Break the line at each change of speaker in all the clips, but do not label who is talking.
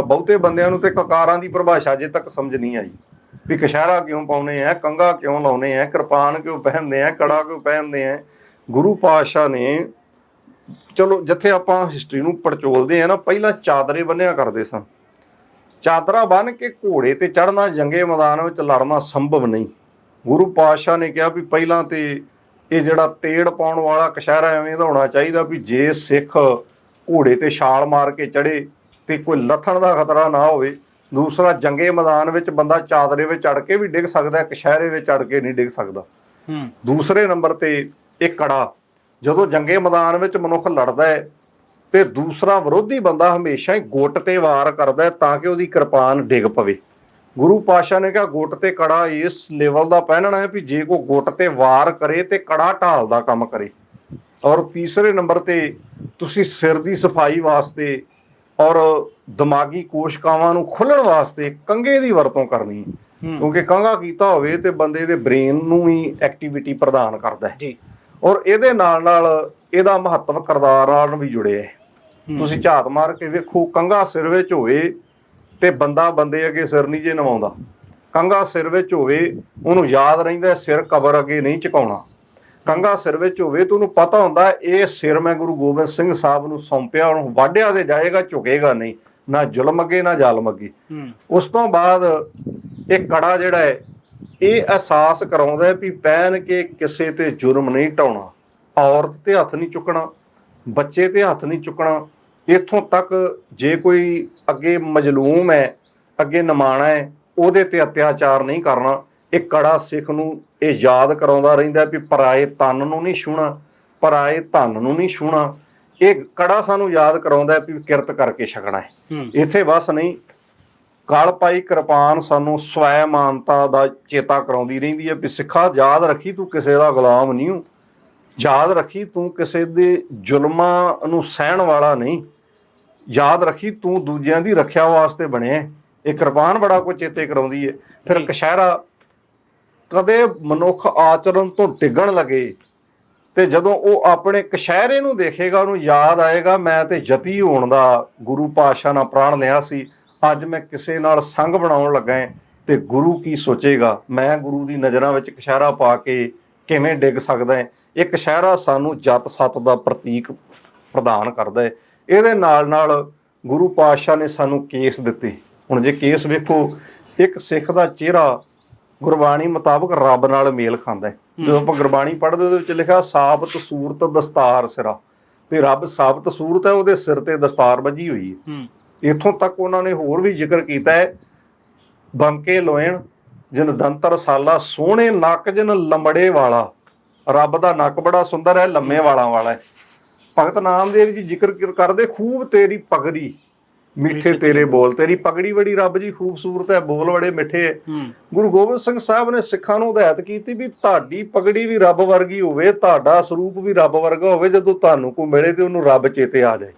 ਬਹੁਤੇ ਬੰਦਿਆਂ ਨੂੰ ਤੇ ਕਕਾਰਾਂ ਦੀ ਪਰਿਭਾਸ਼ਾ ਅਜੇ ਤੱਕ ਸਮਝ ਨਹੀਂ ਆਈ। ਵੀ ਕਸ਼ਹਿਰਾ ਕਿਉਂ ਪਾਉਨੇ ਆ ਕੰਗਾ ਕਿਉਂ ਲਾਉਨੇ ਆ, ਕਿਰਪਾਨ ਕਿਉਂ ਪਹਿਨਦੇ ਆ, ਕੜਾ ਕਿਉਂ ਪਹਿਨਦੇ ਆ। ਗੁਰੂ ਪਾਤਸ਼ਾਹ ਨੇ, ਚਲੋ ਜਿੱਥੇ ਆਪਾਂ ਹਿਸਟਰੀ ਨੂੰ ਪੜਚੋਲਦੇ ਆ ਨਾ, ਪਹਿਲਾਂ ਚਾਦਰੇ ਬੰਨਿਆ ਕਰਦੇ ਸਨ ਚਾਦਰਾ ਬੰਨ ਕੇ ਘੋੜੇ ਤੇ ਚੜਨਾ ਜੰਗੇ ਮੈਦਾਨ ਵਿੱਚ ਲੜਨਾ ਸੰਭਵ ਨਹੀਂ। ਗੁਰੂ ਪਾਤਸ਼ਾਹ ਨੇ ਕਿਹਾ ਵੀ ਪਹਿਲਾਂ ਤੇ ਇਹ ਜਿਹੜਾ ਤੇੜ ਪਾਉਣ ਵਾਲਾ ਕਸ਼ਹਿਰਾ ਐਵੇਂ ਦਾ ਹੋਣਾ ਚਾਹੀਦਾ ਵੀ ਜੇ ਸਿੱਖ ਘੋੜੇ ਤੇ ਛਾਲ ਮਾਰ ਕੇ ਚੜੇ ਤੇ ਕੋਈ ਲੱਥਣ ਦਾ ਖਤਰਾ ਨਾ ਹੋਵੇ ਦੂਸਰਾ ਜੰਗੇ ਮੈਦਾਨ ਵਿੱਚ ਬੰਦਾ ਚਾਦਰੇ ਵਿੱਚ ਚੜ ਕੇ ਵੀ ਡਿੱਗ ਸਕਦਾ ਹੈ ਕਸ਼ਹਿਰੇ ਵਿੱਚ ਚੜ ਕੇ ਨਹੀਂ ਡਿੱਗ ਸਕਦਾ।
ਹੂੰ।
ਦੂਸਰੇ ਨੰਬਰ ਤੇ ਇਹ ਕੜਾ ਜਦੋਂ ਜੰਗੇ ਮੈਦਾਨ ਵਿੱਚ ਮਨੁੱਖ ਲੜਦਾ ਹੈ ਤੇ ਦੂਸਰਾ ਵਿਰੋਧੀ ਬੰਦਾ ਹਮੇਸ਼ਾ ਹੀ ਗੁੱਟ ਤੇ ਵਾਰ ਕਰਦਾ ਹੈ ਤਾਂ ਕਿ ਉਹਦੀ ਕਿਰਪਾਨ ਡਿੱਗ ਪਵੇ। ਗੁਰੂ ਪਾਸ਼ਾ ਨੇ ਕਿਹਾ ਗੁੱਟ ਤੇ ਕੜਾ ਇਸ ਲੈਵਲ ਦਾ ਪਹਿਨਣਾ ਹੈ ਵੀ ਜੇ ਕੋ ਗੁੱਟ ਤੇ ਵਾਰ ਕਰੇ ਤੇ ਕੜਾ ਢਾਲ ਦਾ ਕੰਮ ਕਰੇ। ਔਰ ਤੀਸਰੇ ਨੰਬਰ ਤੇ ਤੁਸੀਂ ਸਿਰ ਦੀ ਸਫ਼ਾਈ ਵਾਸਤੇ ਔਰ ਦਿਮਾਗੀ ਕੋਸ਼ਿਕਾਵਾਂ ਨੂੰ ਖੋਲਣ ਵਾਸਤੇ ਕੰਗੇ ਦੀ ਵਰਤੋਂ ਕਰਨੀ ਹੈ। ਕਿਉਂਕਿ ਕੰਗਾ ਕੀਤਾ ਹੋਵੇ ਤੇ ਬੰਦੇ ਦੇ ਬ੍ਰੇਨ ਨੂੰ ਵੀ ਐਕਟੀਵਿਟੀ ਪ੍ਰਦਾਨ ਕਰਦਾ ਹੈ।
ਜੀ।
ਔਰ ਇਹਦੇ ਨਾਲ ਨਾਲ ਇਹਦਾ ਮਹੱਤਵ ਕਿਰਦਾਰ ਨਾਲ ਵੀ ਜੁੜਿਆ ਹੈ। ਤੁਸੀਂ ਝਾਤ ਮਾਰ ਕੇ ਵੇਖੋ ਕੰਗਾ ਸਿਰ ਵਿੱਚ ਹੋਵੇ ਤੇ ਬੰਦਾ ਬੰਦੇ ਅੱਗੇ ਸਿਰ ਨਹੀਂ ਜੇ ਨਵਾਉਂਦਾ। ਕੰਗਾ ਸਿਰ ਵਿੱਚ ਹੋਵੇ ਉਹਨੂੰ ਯਾਦ ਰਹਿੰਦਾ ਸਿਰ ਕਬਰ ਅੱਗੇ ਨਹੀਂ ਝੁਕਾਉਣਾ। ਕੰਗਾ ਸਿਰ ਵਿੱਚ ਹੋਵੇ ਤਾਂ ਉਹਨੂੰ ਪਤਾ ਹੁੰਦਾ ਇਹ ਸਿਰ ਮੈਂ ਗੁਰੂ ਗੋਬਿੰਦ ਸਿੰਘ ਸਾਹਿਬ ਨੂੰ ਸੌਂਪਿਆ ਉਹਨੂੰ ਵਾਢਿਆ ਦੇ ਜਾਏਗਾ ਝੁਕੇਗਾ ਨਹੀਂ ਨਾ ਜ਼ੁਲਮ ਅੱਗੇ ਨਾ ਜ਼ਾਲਮ ਅੱਗੇ। ਉਸ ਤੋਂ ਬਾਅਦ ਇਹ ਕੜਾ ਜਿਹੜਾ ਹੈ ਇਹ ਅਹਿਸਾਸ ਕਰਾਉਂਦਾ ਹੈ ਵੀ ਪਹਿਨ ਕੇ ਕਿਸੇ ਤੇ ਜੁਰਮ ਨਹੀਂ ਢਾਉਣਾ ਔਰਤ ਤੇ ਹੱਥ ਨਹੀਂ ਚੁੱਕਣਾ ਬੱਚੇ ਤੇ ਹੱਥ ਨਹੀਂ ਚੁੱਕਣਾ ਇੱਥੋਂ ਤੱਕ ਜੇ ਕੋਈ ਅੱਗੇ ਮਜਲੂਮ ਹੈ ਅੱਗੇ ਨਮਾਣਾ ਹੈ ਉਹਦੇ ਤੇ ਅਤਿਆਚਾਰ ਨਹੀਂ ਕਰਨਾ ਇਹ ਕੜਾ ਸਿੱਖ ਨੂੰ ਇਹ ਯਾਦ ਕਰਾਉਂਦਾ ਰਹਿੰਦਾ ਵੀ ਪਰਾਏ ਤਨ ਨੂੰ ਨਹੀਂ ਛੂਣਾ ਪਰਾਏ ਧਨ ਨੂੰ ਨਹੀਂ ਛੂਣਾ। ਇਹ ਕੜਾ ਸਾਨੂੰ ਯਾਦ ਕਰਾਉਂਦਾ ਵੀ ਕਿਰਤ ਕਰਕੇ ਛਕਣਾ ਹੈ। ਇੱਥੇ ਬਸ ਨਹੀਂ ਗਲ ਪਾਈ ਕਿਰਪਾਨ ਸਾਨੂੰ ਸਵੈ ਮਾਨਤਾ ਦਾ ਚੇਤਾ ਕਰਾਉਂਦੀ ਰਹਿੰਦੀ ਹੈ ਵੀ ਸਿੱਖਾ ਯਾਦ ਰੱਖੀ ਤੂੰ ਕਿਸੇ ਦਾ ਗੁਲਾਮ ਨਹੀਂ ਹੂੰ। ਯਾਦ ਰੱਖੀ ਤੂੰ ਕਿਸੇ ਦੇ ਜ਼ੁਲਮਾਂ ਨੂੰ ਸਹਿਣ ਵਾਲਾ ਨਹੀਂ। ਯਾਦ ਰੱਖੀ ਤੂੰ ਦੂਜਿਆਂ ਦੀ ਰੱਖਿਆ ਵਾਸਤੇ ਬਣਿਆ। ਇਹ ਕਿਰਪਾਨ ਬੜਾ ਕੁਝ ਚੇਤੇ ਕਰਾਉਂਦੀ ਹੈ। ਫਿਰ। ਕਸ਼ਹਿਰਾ ਕਦੇ ਮਨੁੱਖ ਆਚਰਣ ਤੋਂ ਡਿੱਗਣ ਲੱਗੇ ਤੇ ਜਦੋਂ ਉਹ ਆਪਣੇ ਕਸ਼ਹਿਰੇ ਨੂੰ ਦੇਖੇਗਾ, ਉਹਨੂੰ ਯਾਦ ਆਏਗਾ, ਮੈਂ ਤੇ ਜਤੀ ਹੋਣ ਦਾ ਗੁਰੂ ਪਾਤਸ਼ਾਹ ਨਾਲ ਪ੍ਰਾਣ ਲਿਆ ਸੀ, ਅੱਜ ਮੈਂ ਕਿਸੇ ਨਾਲ ਸੰਗ ਬਣਾਉਣ ਲੱਗਾ ਹਾਂ ਤੇ ਗੁਰੂ ਕੀ ਸੋਚੇਗਾ? ਮੈਂ ਗੁਰੂ ਦੀ ਨਜ਼ਰਾਂ ਵਿੱਚ ਕਸ਼ਹਿਰਾ ਪਾ ਕੇ ਕਿਵੇਂ ਡਿੱਗ ਸਕਦਾ ਹੈ? ਇਹ ਕਸ਼ਹਿਰਾ ਸਾਨੂੰ ਜਤ ਸਤ ਦਾ ਪ੍ਰਤੀਕ ਪ੍ਰਦਾਨ ਕਰਦਾ ਹੈ। ਇਹਦੇ ਨਾਲ ਨਾਲ ਗੁਰੂ ਪਾਤਸ਼ਾਹ ਨੇ ਸਾਨੂੰ ਕੇਸ ਦਿੱਤੇ। ਹੁਣ ਜੇ ਕੇਸ ਵੇਖੋ, ਇੱਕ ਸਿੱਖ ਦਾ ਚਿਹਰਾ ਗੁਰਬਾਣੀ ਮੁਤਾਬਕ ਰੱਬ ਨਾਲ ਮੇਲ ਖਾਂਦਾ ਹੈ। ਜਦੋਂ ਆਪਾਂ ਗੁਰਬਾਣੀ ਪੜ੍ਹਦੇ ਉਹਦੇ ਵਿੱਚ ਲਿਖਿਆ ਸਾਬਤ ਸੂਰਤ ਦਸਤਾਰ ਸਿਰਾ। ਵੀ ਰੱਬ ਸਾਬਤ ਸੂਰਤ ਹੈ ਉਹਦੇ ਸਿਰ ਤੇ ਦਸਤਾਰ ਵੱਜੀ ਹੋਈ ਹੈ। ਇਥੋਂ ਤੱਕ ਉਹਨਾਂ ਨੇ ਹੋਰ ਵੀ ਜ਼ਿਕਰ ਕੀਤਾ ਹੈ। ਬੰਕੇ ਲੋਇਣ ਜਿਨ ਦੰਤਰ ਸਾਲਾ ਸੋਹਣੇ ਨੱਕ ਜਿਨ ਲੰਬੜੇ ਵਾਲਾ। ਰੱਬ ਦਾ ਨੱਕ ਬੜਾ ਸੁੰਦਰ ਹੈ ਲੰਮੇ ਵਾਲਾਂ ਵਾਲਾ ਹੈ। ਭਗਤ ਨਾਮਦੇਵ ਜੀ ਜ਼ਿਕਰ ਕਰ- ਕਰਦੇ ਖੂਬ ਤੇਰੀ ਪਗੜੀ ਮਿੱਠੇ ਤੇਰੇ ਬੋਲ। ਤੇਰੀ ਪਗੜੀ ਬੜੀ ਰੱਬ ਜੀ ਖੂਬਸੂਰਤ ਹੈ ਬੋਲ ਬੜੇ ਮਿੱਠੇ। ਗੁਰੂ ਗੋਬਿੰਦ ਸਿੰਘ ਸਾਹਿਬ ਨੇ ਸਿੱਖਾਂ ਨੂੰ ਹਦਾਇਤ ਕੀਤੀ ਵੀ ਤੁਹਾਡੀ ਪਗੜੀ ਵੀ ਰੱਬ ਵਰਗੀ ਹੋਵੇ ਤੁਹਾਡਾ ਸਰੂਪ ਵੀ ਰੱਬ ਵਰਗਾ ਹੋਵੇ ਜਦੋਂ ਤੁਹਾਨੂੰ ਕੋਈ ਮਿਲੇ ਤੇ ਉਹਨੂੰ ਰੱਬ ਚੇਤੇ ਆ ਜਾਏ।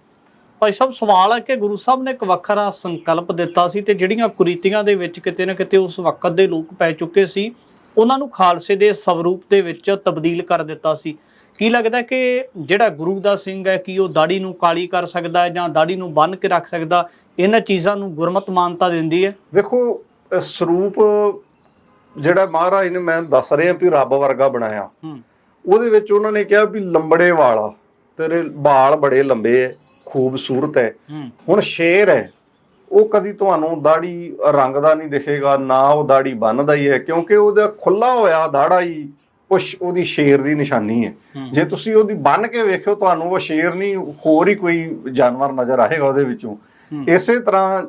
ਭਾਈ ਸਾਹਿਬ ਸਵਾਲ ਹੈ ਕਿ ਗੁਰੂ ਸਾਹਿਬ ਨੇ ਇੱਕ ਵੱਖਰਾ ਸੰਕਲਪ ਦਿੱਤਾ ਸੀ ਤੇ ਜਿਹੜੀਆਂ ਕੁਰੀਤੀਆਂ ਦੇ ਵਿੱਚ ਕਿਤੇ ਨਾ ਕਿਤੇ ਉਸ ਵਕਤ ਦੇ ਲੋਕ ਪੈ ਚੁੱਕੇ ਸੀ ਉਹਨਾਂ ਨੂੰ ਖਾਲਸੇ ਦੇ ਸਵਰੂਪ ਦੇ ਵਿੱਚ ਤਬਦੀਲ ਕਰ ਦਿੱਤਾ ਸੀ। ਕੀ ਲੱਗਦਾ ਕਿ ਜਿਹੜਾ ਗੁਰੂ ਦਾ ਸਿੰਘ ਹੈ ਕਿ ਉਹ ਦਾੜੀ ਨੂੰ ਕਾਲੀ ਕਰ ਸਕਦਾ ਹੈ ਜਾਂ ਦਾੜੀ ਨੂੰ ਬੰਨ ਕੇ ਰੱਖ ਸਕਦਾ ਇਹਨਾਂ ਚੀਜ਼ਾਂ ਨੂੰ ਗੁਰਮਤ ਮਾਨਤਾ ਦਿੰਦੀ ਹੈ?
ਵੇਖੋ ਸਰੂਪ ਜਿਹੜਾ ਮਹਾਰਾਜ ਨੇ ਮੈਂ ਦੱਸ ਰਿਹਾ ਵੀ ਰੱਬ ਵਰਗਾ ਬਣਾਇਆ।
ਹੂੰ।
ਉਹਦੇ ਵਿੱਚ ਉਹਨਾਂ ਨੇ ਕਿਹਾ ਵੀ ਲੰਬੜੇ ਵਾਲਾ ਤੇਰੇ ਵਾਲ ਬੜੇ ਲੰਬੇ ਐ ਖੂਬਸੂਰਤ ਹੈ
ਹੂੰ।
ਹੁਣ ਸ਼ੇਰ ਹੈ ਉਹ ਕਦੀ ਤੁਹਾਨੂੰ ਦਾੜੀ ਰੰਗ ਦਾ ਨਹੀਂ ਦਿਖੇਗਾ ਨਾ ਉਹ ਦਾੜੀ ਬੰਨਦਾ ਹੀ ਹੈ ਕਿਉਂਕਿ ਉਹਦਾ ਖੁੱਲਾ ਹੋਇਆ ਦਾੜਾ ਹੀ ਉਹ ਸ਼- ਉਹਦੀ ਸ਼ੇਰ ਦੀ ਨਿਸ਼ਾਨੀ ਹੈ। ਜੇ ਤੁਸੀਂ ਉਹਦੀ ਬੰਨ ਕੇ ਵੇਖਿਓ ਤੁਹਾਨੂੰ ਉਹ ਸ਼ੇਰ ਨਹੀਂ ਹੋਰ ਹੀ ਕੋਈ ਜਾਨਵਰ ਨਜ਼ਰ ਆਏਗਾ ਉਹਦੇ ਵਿੱਚੋਂ। ਇਸੇ ਤਰ੍ਹਾਂ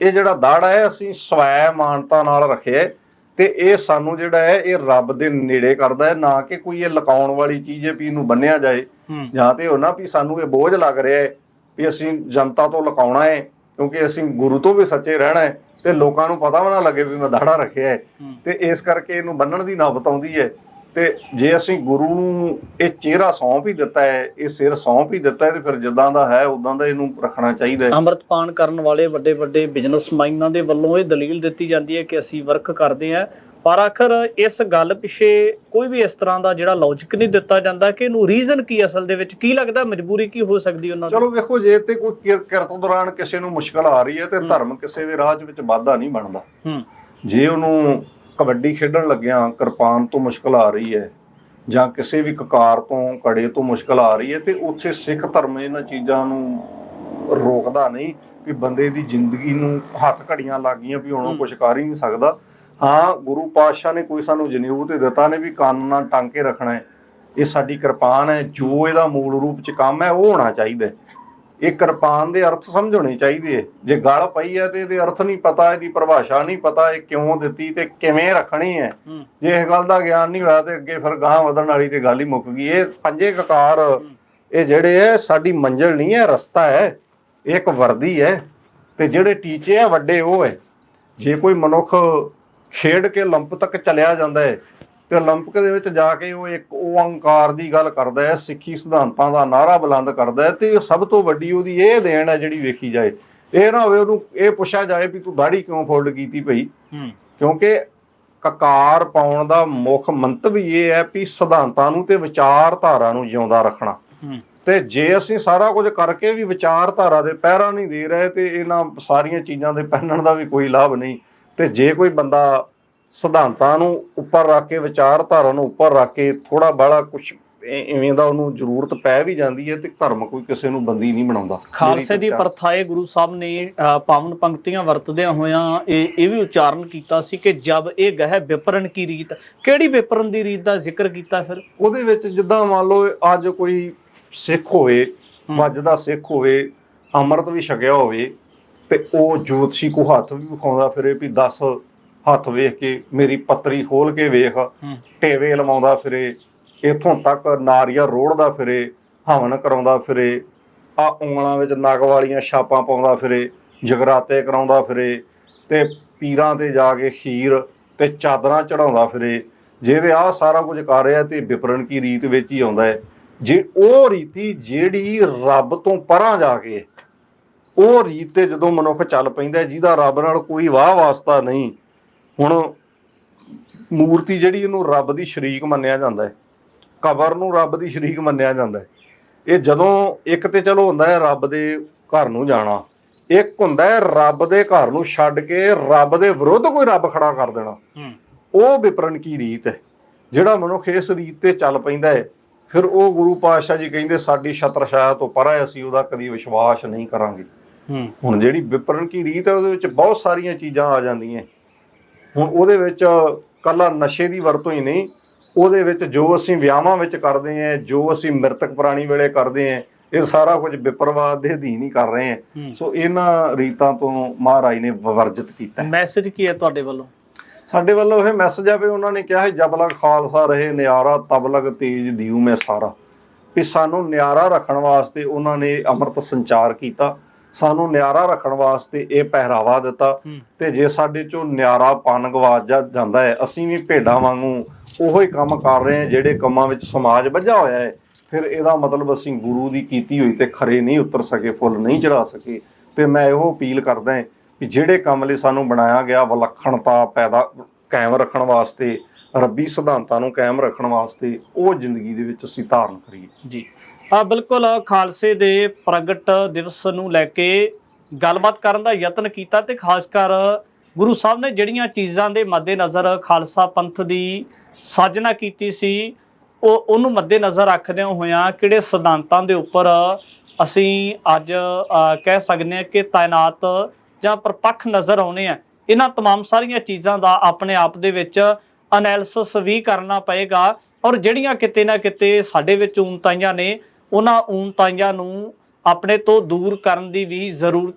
ਇਹ ਜਿਹੜਾ ਦਾੜਾ ਹੈ ਅਸੀਂ ਸਵੈ ਮਾਨਤਾ ਨਾਲ ਰੱਖਿਆ ਹੈ ਤੇ ਇਹ ਸਾਨੂੰ ਜਿਹੜਾ ਹੈ ਇਹ ਰੱਬ ਦੇ ਨੇੜੇ ਕਰਦਾ ਹੈ ਨਾ ਕਿ ਕੋਈ ਇਹ ਲਕਾਉਣ ਵਾਲੀ ਚੀਜ਼ ਹੈ ਵੀ ਇਹਨੂੰ ਬੰਨਿਆ ਜਾਏ
ਹੂੰ
ਜਾਂ ਤੇ ਹੋ ਨਾ ਵੀ ਸਾਨੂੰ ਇਹ ਬੋਝ ਲੱਗ ਰਿਹਾ ਹੈ ਵੀ ਅਸੀਂ ਜਨਤਾ ਤੋਂ ਲਕਾਉਣਾ ਹੈ ਕਿਉਂਕਿ ਅਸੀਂ ਗੁਰੂ ਤੋਂ ਵੀ ਸੱਚੇ ਰਹਿਣਾ ਹੈ ਤੇ ਲੋਕਾਂ ਨੂੰ ਪਤਾ ਵੀ ਨਾ ਲੱਗੇ ਵੀ ਮੈਂ ਦਾੜਾ ਰੱਖਿਆ ਹੈ
ਹੂੰ।
ਤੇ ਇਸ ਕਰਕੇ ਇਹਨੂੰ ਬੰਨਣ ਦੀ ਨੌਬਤ ਆਉਂਦੀ ਹੈ ਤੇ ਜੇ ਅਸੀਂ ਗੁਰੂ ਨੂੰ ਇਹ ਚਿਹਰਾ ਸੌਂਪ ਹੀ ਦਿੱਤਾ ਹੈ ਇਹ ਸਿਰ ਸੌਂਪ ਹੀ ਦਿੱਤਾ ਹੈ ਤੇ ਫਿਰ ਜਿੱਦਾਂ ਦਾ ਹੈ ਉਦਾਂ ਦਾ ਇਹਨੂੰ ਰੱਖਣਾ ਚਾਹੀਦਾ ਹੈ।
ਅੰਮ੍ਰਿਤਪਾਨ ਕਰਨ ਵਾਲੇ ਵੱਡੇ ਵੱਡੇ ਬਿਜ਼ਨਸਮੈਨਾਂ ਦੇ ਵੱਲੋਂ ਇਹ ਦਲੀਲ ਦਿੱਤੀ ਜਾਂਦੀ ਹੈ ਕਿ ਅਸੀਂ ਵਰਕ ਕਰਦੇ ਹਾਂ। ਪਰ ਆਖਰ ਇਸ ਗੱਲ ਪਿੱਛੇ ਕੋਈ ਵੀ ਇਸ ਤਰ੍ਹਾਂ ਦਾ ਜਿਹੜਾ ਲੌਜੀਕ ਨਹੀਂ ਦਿੱਤਾ ਜਾਂਦਾ ਕਿ ਇਹਨੂੰ ਰੀਜ਼ਨ ਕੀ ਅਸਲ ਦੇ ਵਿੱਚ? ਕੀ ਲੱਗਦਾ ਮਜਬੂਰੀ ਕੀ ਹੋ ਸਕਦੀ ਉਹਨਾਂ ਦੀ?
ਚਲੋ ਵੇਖੋ ਜੇ ਤੇ ਕੋਈ ਕਿਰ- ਕਿਰਤ ਦੌਰਾਨ ਕਿਸੇ ਨੂੰ ਮੁਸ਼ਕਲ ਆ ਰਹੀ ਹੈ ਤੇ ਧਰਮ ਕਿਸੇ ਦੇ ਰਾਹ 'ਚ ਵਿੱਚ ਵਾਧਾ ਨਹੀਂ ਬਣਦਾ।
ਹੂੰ।
ਜੇ ਉਹਨੂੰ ਕਬੱਡੀ ਖੇਡਣ ਲੱਗਿਆਂ ਕਿਰਪਾਨ ਤੋਂ ਮੁਸ਼ਕਲ ਆ ਰਹੀ ਹੈ ਜਾਂ ਕਿਸੇ ਵੀ ਕਕਾਰ ਤੋਂ ਕੜੇ ਤੋਂ ਮੁਸ਼ਕਲ ਆ ਰਹੀ ਹੈ ਤੇ ਉੱਥੇ ਸਿੱਖ ਧਰਮ ਇਹਨਾਂ ਚੀਜ਼ਾਂ ਨੂੰ ਰੋਕਦਾ ਨਹੀਂ ਵੀ ਬੰਦੇ ਦੀ ਜ਼ਿੰਦਗੀ ਨੂੰ ਹੱਥ ਘੜੀਆਂ ਲੱਗ ਗਈਆਂ ਵੀ ਹੁਣ ਉਹ। ਕੁਝ ਕਰ ਹੀ ਨਹੀਂ ਸਕਦਾ ਹਾਂ ਗੁਰੂ ਪਾਤਸ਼ਾਹ ਨੇ ਕੋਈ ਸਾਨੂੰ ਜਨੇਊ ਤੇ ਦਿੱਤਾ ਨੇ ਵੀ ਕੰਨ ਨਾਲ ਟੰਗ ਕੇ ਰੱਖਣਾ ਹੈ ਇਹ ਸਾਡੀ ਕਿਰਪਾਨ ਹੈ ਜੋ ਇਹਦਾ ਮੂਲ ਰੂਪ ਚ ਕੰਮ ਹੈ ਉਹ ਹੋਣਾ ਚਾਹੀਦਾ ਹੈ। ਇਹ ਕਿਰਪਾਨ ਦੇ ਅਰਥ ਸਮਝ ਹੋਣੇ ਚਾਹੀਦੇ ਜੇ ਗੱਲ ਪਈ ਹੈ ਤੇ ਇਹਦੇ ਅਰਥ ਨਹੀਂ ਪਤਾ ਇਹਦੀ ਪਰਿਭਾਸ਼ਾ ਨਹੀਂ ਪਤਾ ਇਹ ਕਿਉਂ ਦਿੱਤੀ ਤੇ ਕਿਵੇਂ ਰੱਖਣੀ ਹੈ। ਜੇ ਇਹ ਗੱਲ ਦਾ ਗਿਆਨ ਨਹੀਂ ਹੋਇਆ ਤੇ ਅੱਗੇ ਫਿਰ ਗਾਂ ਵਧਣ ਵਾਲੀ ਤੇ ਗੱਲ ਹੀ ਮੁੱਕ ਗਈ। ਇਹ ਪੰਜੇ ਕਕਾਰ ਇਹ ਜਿਹੜੇ ਹੈ ਸਾਡੀ ਮੰਜ਼ਲ ਨਹੀਂ ਹੈ ਰਸਤਾ ਹੈ ਇੱਕ ਵਰਦੀ ਹੈ ਤੇ ਜਿਹੜੇ ਟੀਚੇ ਆ ਵੱਡੇ ਉਹ ਹੈ। ਜੇ ਕੋਈ ਮਨੁੱਖ ਖੇਡ ਕੇ ਲੰਪ ਤੱਕ ਚਲਿਆ ਜਾਂਦਾ ਹੈ ਤੇ 올림픽 ਦੇ ਵਿੱਚ ਜਾ ਕੇ ਉਹ ਇੱਕ ਓੰਕਾਰ ਦੀ ਗੱਲ ਕਰਦਾ ਹੈ ਸਿੱਖੀ ਸਿਧਾਂਤਾਂ ਦਾ ਨਾਰਾ ਬੁਲੰਦ ਕਰਦਾ ਹੈ ਤੇ ਸਭ ਤੋਂ ਵੱਡੀ ਉਹਦੀ ਇਹ ਦੇਣ ਹੈ ਜਿਹੜੀ ਵੇਖੀ ਜਾਏ ਇਹ ਨਾ ਹੋਵੇ ਉਹਨੂੰ ਇਹ ਪੁੱਛਿਆ ਜਾਏ ਵੀ ਤੂੰ ਦਾੜੀ ਕਿਉਂ ਫੋਲਡ ਕੀਤੀ ਭਈ
ਹੂੰ
ਕਿਉਂਕਿ ਕਕਾਰ ਪਾਉਣ ਦਾ ਮੁੱਖ ਮੰਤਵ ਹੀ ਇਹ ਹੈ ਵੀ ਸਿਧਾਂਤਾਂ ਨੂੰ ਤੇ ਵਿਚਾਰਧਾਰਾ ਨੂੰ ਜਿਉਂਦਾ ਰੱਖਣਾ
ਹੂੰ
ਤੇ ਜੇ ਅਸੀਂ ਸਾਰਾ ਕੁਝ ਕਰਕੇ ਵੀ ਵਿਚਾਰਧਾਰਾ ਦੇ ਪਹਿਰਾ ਨਹੀਂ ਦੇ ਰਹੇ ਤੇ ਇਹਨਾਂ ਸਾਰੀਆਂ ਚੀਜ਼ਾਂ ਦੇ ਪਹਿਨਣ ਦਾ ਵੀ ਕੋਈ ਲਾਭ ਨਹੀਂ ਤੇ ਜੇ ਕੋਈ ਬੰਦਾ ਸਿਧਾਂਤਾਂ ਨੂੰ ਉੱਪਰ ਰੱਖ ਕੇ ਵਿਚਾਰਧਾਰਾ ਨੂੰ ਉੱਪਰ ਰੱਖ ਕੇ ਥੋੜਾ ਬਾਲਾ ਕੁਝ ਇਵੇਂ ਦਾ ਉਹਨੂੰ ਜ਼ਰੂਰਤ ਪੈ ਵੀ ਜਾਂਦੀ ਹੈ ਤੇ ਧਰਮ ਕੋਈ ਕਿਸੇ ਨੂੰ ਬੰਦੀ ਨਹੀਂ ਬਣਾਉਂਦਾ
ਖਾਲਸੇ ਦੀ
ਮੇਰੀ
ਪ੍ਰਥਾ ਇਹ ਗੁਰੂ ਸਾਹਿਬ ਨੇ ਪਾਵਨ ਪੰਕਤੀਆਂ ਵਰਤਦਿਆਂ ਹੋਇਆਂ ਇਹ ਇਹ ਵੀ ਉਚਾਰਨ ਕੀਤਾ ਸੀ ਕਿ ਜਬ ਇਹ ਗਹਿ ਵਿਪਰਨ ਕੀ ਰੀਤ ਕਿਹੜੀ ਵਿਪਰਨ ਦੀ ਰੀਤ ਦਾ ਜ਼ਿਕਰ ਕੀਤਾ ਫਿਰ
ਉਹਦੇ ਵਿੱਚ ਜਿੱਦਾਂ ਮੰਨ ਲਓ ਅੱਜ ਕੋਈ ਸਿੱਖ ਹੋਵੇ
ਹਮ।
ਵੱਜਦਾ ਸਿੱਖ ਹੋਵੇ ਅੰਮ੍ਰਿਤ ਵੀ ਛਕਿਆ ਹੋਵੇ ਤੇ ਉਹ ਜੋਤਸ਼ੀ ਕੋ ਹੱਥ ਵੀ ਵਿਖਾਉਂਦਾ ਫਿਰੇ ਵੀ 10 ਹੱਥ ਵੇਖ ਕੇ ਮੇਰੀ ਪੱਤਰੀ ਖੋਲ ਕੇ ਵੇਖ। ਟੇਵੇ ਲਵਾਉਂਦਾ ਫਿਰੇ ਇਥੋਂ ਤੱਕ ਨਾਰੀਆ ਰੋੜਦਾ ਫਿਰੇ ਹਵਨ ਕਰਾਉਂਦਾ ਫਿਰੇ। ਆ ਉਂਗਲਾਂ ਵਿੱਚ ਨਗ ਵਾਲੀਆਂ ਛਾਪਾਂ ਪਾਉਂਦਾ ਫਿਰੇ ਜਗਰਾਤੇ ਕਰਾਉਂਦਾ ਫਿਰੇ ਤੇ ਪੀਰਾਂ ਤੇ ਜਾ ਕੇ ਖੀਰ ਤੇ ਚਾਦਰਾਂ ਚੜਾਉਂਦਾ ਫਿਰੇ। ਜਿਹਦੇ ਆ ਸਾਰਾ ਕੁਝ ਕਰ ਰਿਹਾ ਤੇ ਵਿਪਰਨ ਕੀ ਰੀਤ ਵਿੱਚ ਹੀ ਆਉਂਦਾ ਹੈ। ਜੇ ਉਹ ਰੀਤੀ ਜਿਹੜੀ ਰੱਬ ਤੋਂ ਪਰਾਂ ਜਾ ਕੇ ਉਹ ਰੀਤ ਤੇ ਜਦੋਂ ਮਨੁੱਖ ਚੱਲ ਪੈਂਦਾ ਜਿਹਦਾ ਰੱਬ ਨਾਲ ਕੋਈ ਵਾਹ ਵਾਸਤਾ ਨਹੀਂ ਹੁਣ ਮੂਰਤੀ ਜਿਹੜੀ ਇਹਨੂੰ ਰੱਬ ਦੀ ਸ਼ਰੀਕ ਮੰਨਿਆ ਜਾਂਦਾ ਹੈ ਕਬਰ ਨੂੰ ਰੱਬ ਦੀ ਸ਼ਰੀਕ ਮੰਨਿਆ ਜਾਂਦਾ ਹੈ। ਇਹ ਜਦੋਂ ਇੱਕ ਤੇ ਚਲੋ ਹੁੰਦਾ ਹੈ ਰੱਬ ਦੇ ਘਰ ਨੂੰ ਜਾਣਾ ਇੱਕ ਹੁੰਦਾ ਹੈ ਰੱਬ ਦੇ ਘਰ ਨੂੰ ਛੱਡ ਕੇ ਰੱਬ ਦੇ ਵਿਰੁੱਧ ਕੋਈ ਰੱਬ ਖੜਾ ਕਰ ਦੇਣਾ। ਉਹ ਵਿਪਰਨ ਕੀ ਰੀਤ ਹੈ? ਜਿਹੜਾ ਮਨੁੱਖ ਇਸ ਰੀਤ ਤੇ ਚੱਲ ਪੈਂਦਾ ਹੈ ਫਿਰ ਉਹ ਗੁਰੂ ਪਾਤਸ਼ਾਹ ਜੀ ਕਹਿੰਦੇ ਸਾਡੀ ਛਤਰ ਛਾਇਆ ਤੋਂ ਪਰਾਂ ਅਸੀਂ ਉਹਦਾ ਕਦੀ ਵਿਸ਼ਵਾਸ ਨਹੀਂ ਕਰਾਂਗੇ। ਹੁਣ ਜਿਹੜੀ ਵਿਪਰਨ ਕੀ ਰੀਤ ਹੈ ਉਹਦੇ ਵਿੱਚ ਬਹੁਤ ਸਾਰੀਆਂ ਚੀਜ਼ਾਂ ਆ ਜਾਂਦੀਆਂ ਹੁਣ ਉਹਦੇ ਵਿੱਚ ਕੱਲਾ ਨਸ਼ੇ ਦੀ ਵਰਤੋਂ ਹੀ ਨਹੀਂ ਉਹਦੇ ਵਿੱਚ ਜੋ ਅਸੀਂ ਵਿਆਹਾਂ ਵਿੱਚ ਕਰਦੇ ਹਾਂ ਜੋ ਅਸੀਂ ਮ੍ਰਿਤਕ ਪ੍ਰਾਣੀ ਵੇਲੇ ਕਰਦੇ ਹਾਂ ਇਹ ਸਾਰਾ ਕੁਝ ਵਿਪਰਵਾਦ ਦੇ ਅਧੀਨ ਹੀ ਕਰ ਰਹੇ ਹੂੰ। ਸੋ ਇਹਨਾਂ ਰੀਤਾਂ ਤੋਂ ਮਹਾਰਾਜ ਨੇ ਵਰਜਿਤ ਕੀਤਾ।
ਮੈਸੇਜ ਕੀ ਹੈ ਤੁਹਾਡੇ ਵੱਲੋਂ?
ਸਾਡੇ ਵੱਲੋਂ ਇਹ ਮੈਸੇਜ ਆ ਵੀ ਉਹਨਾਂ ਨੇ ਕਿਹਾ ਹੈ ਜਬ ਲਗ ਖਾਲਸਾ ਰਹੇ ਨਿਆਰਾ ਤਬ ਲਗ ਤੇਜ ਦਿਉ ਮੈਂ ਸਾਰਾ। ਵੀ ਸਾਨੂੰ ਨਿਆਰਾ ਰੱਖਣ ਵਾਸਤੇ ਉਹਨਾਂ ਨੇ ਅੰਮ੍ਰਿਤ ਸੰਚਾਰ ਕੀਤਾ। ਸਾਨੂੰ ਨਿਆਰਾ ਰੱਖਣ ਵਾਸਤੇ ਇਹ ਪਹਿਰਾਵਾ ਦਿੱਤਾ ਤੇ ਜੇ ਸਾਡੇ ਚੋਂ ਨਿਆਰਾ ਪਨ ਗਵਾਚ ਜਾ- ਜਾਂਦਾ ਹੈ ਅਸੀਂ ਵੀ ਭੇਡਾਂ ਵਾਂਗੂ ਉਹੋ ਹੀ ਕੰਮ ਕਰ ਰਹੇ ਹਾਂ ਜਿਹੜੇ ਕੰਮਾਂ ਵਿੱਚ ਸਮਾਜ ਵੱਜਾ ਹੋਇਆ ਹੈ। ਫਿਰ ਇਹਦਾ ਮਤਲਬ ਅਸੀਂ ਗੁਰੂ ਦੀ ਕੀਤੀ ਹੋਈ ਤੇ ਖਰੇ ਨਹੀਂ ਉਤਰ ਸਕੇ ਫੁੱਲ ਨਹੀਂ ਚੜਾ ਸਕੇ। ਤੇ ਮੈਂ ਇਹੋ ਅਪੀਲ ਕਰਦਾ ਹਾਂ ਕਿ ਜਿਹੜੇ ਕੰਮ ਲਈ ਸਾਨੂੰ ਬਣਾਇਆ ਗਿਆ ਵਿਲੱਖਣਤਾ ਪੈਦਾ ਕਾਇਮ ਰੱਖਣ ਵਾਸਤੇ ਰੱਬੀ ਸਿਧਾਂਤਾਂ ਨੂੰ ਕਾਇਮ ਰੱਖਣ ਵਾਸਤੇ ਉਹ ਜ਼ਿੰਦਗੀ ਦੇ ਵਿੱਚ ਅਸੀਂ ਧਾਰਨ ਕਰੀਏ।
ਜੀ। ਆ ਬਿਲਕੁਲ ਖਾਲਸੇ ਦੇ ਪ੍ਰਗਟ ਦਿਵਸ ਨੂੰ ਲੈ ਕੇ ਗੱਲਬਾਤ ਕਰਨ ਦਾ ਯਤਨ ਕੀਤਾ ਤੇ ਖਾਸ ਕਰ ਗੁਰੂ ਸਾਹਿਬ ਨੇ ਜਿਹੜੀਆਂ ਚੀਜ਼ਾਂ ਦੇ ਮੱਦੇਨਜ਼ਰ ਖਾਲਸਾ ਪੰਥ ਦੀ ਸਾਜਨਾ ਕੀਤੀ ਸੀ ਉਹ ਉਹਨੂੰ ਮੱਦੇਨਜ਼ਰ ਰੱਖਦਿਆਂ ਹੋਇਆਂ ਕਿਹੜੇ ਸਿਧਾਂਤਾਂ ਦੇ ਉੱਪਰ ਅਸੀਂ ਅੱਜ ਅ, ਕਹਿ ਸਕਦੇ ਹਾਂ ਕਿ ਤਾਇਨਾਤ ਜਾਂ ਪਰਪੱਖ ਨਜ਼ਰ ਆਉਨੇ ਆ ਇਹਨਾਂ तमाम ਸਾਰੀਆਂ ਚੀਜ਼ਾਂ ਦਾ ਆਪਣੇ ਆਪ ਦੇ ਵਿੱਚ ਅਨਾਲਿਸਿਸ ਵੀ ਕਰਨਾ ਪਏਗਾ ਔਰ ਜਿਹੜੀਆਂ ਕਿਤੇ ਨਾ ਕਿਤੇ ਸਾਡੇ ਵਿੱਚ ਊਨਤਾਈਆਂ ਨੇ ਉਹਨਾਂ ਊਨਤਾਈਆਂ ਨੂੰ ਆਪਣੇ ਤੋਂ ਦੂਰ ਕਰਨ ਦੀ ਵੀ ਜ਼ਰੂਰਤ